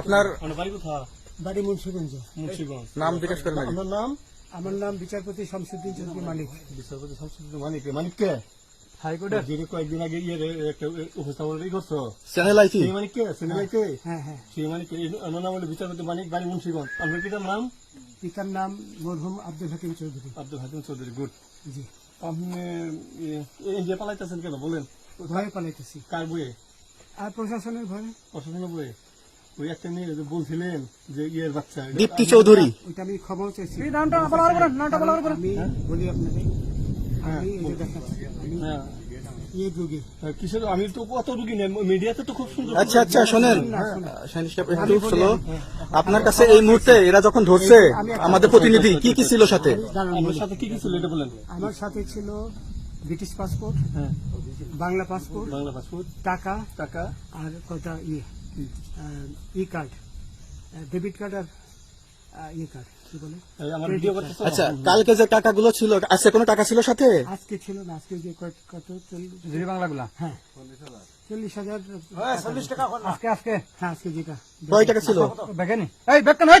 আপনার আপনার বাড়ি মুন্সিগঞ্জ মুন্সিগঞ্জ নাম জিজ্ঞেস করেন। আপনার নাম আমার নাম বিচারপতি শামসুদ্দিন চৌধুরী মালিক বিচারপতি শামসুদ্দিন মানিক মানিক কে হাইকোর্টের যিনি কয়েকদিন আগে ইয়ে একটা উপস্থাপন করছ চ্যানেল আই সেই মানিক কে সিনেমাই কে হ্যাঁ হ্যাঁ সেই মানিক আমার নাম হলো বিচারপতি মানিক বাড়ি মুন্সিগঞ্জ আপনার পিতার নাম পিতার নাম মরহুম আব্দুল হাকিম চৌধুরী আব্দুল হাকিম চৌধুরী গুড জি আপনি ইন্ডিয়া পালাইতেছেন কেন বলেন ভয়ে পালাইতেছি কার বইয়ে আর প্রশাসনের ভয়ে প্রশাসনের বইয়ে ওই একটা মেয়ে বলছিলেন যে ইয়ের বাচ্চা দীপ্তি চৌধুরী। ওইটা আমি খবর চাইছি। নামটা বলার পরে নামটা বলার পরে আমি বলি আপনাকে আমি এই দেখাচ্ছি আমি হ্যাঁ। ইয়ে যুগে। কিসের আমি তো অত রুগী নেই মিডিয়াতে তো খুব সুন্দর আচ্ছা আচ্ছা শোনেন। স্লো আপনার কাছে এই মুহূর্তে এরা যখন ধরছে আমাদের প্রতিনিধি কি কি ছিল সাথে? বলি। সাথে কি কি ছিল এটা বলেন। আমার সাথে ছিল ব্রিটিশ পাসপোর্ট হ্যাঁ। বাংলা পাসপোর্ট বাংলা পাসপোর্ট টাকা টাকা। আর কটা ইয়ে ই কার্ড ডেবিট কার্ড আর ইয়ে কার্ড কি বলে? এই আমার ভিডিও করতেছো আচ্ছা কালকে যে টাকাগুলো ছিল আজকে কোনো টাকা ছিল সাথে? আজকে ছিল না আজকে যে কত- চল্লিশ? বাংলাগুলা? হ্যাঁ। চল্লিশ হাজার চল্লিশ টাকা আজকে আজকে হ্যাঁ আজকে যেটা কয় টাকা ছিল? এই বেকেন হই ওই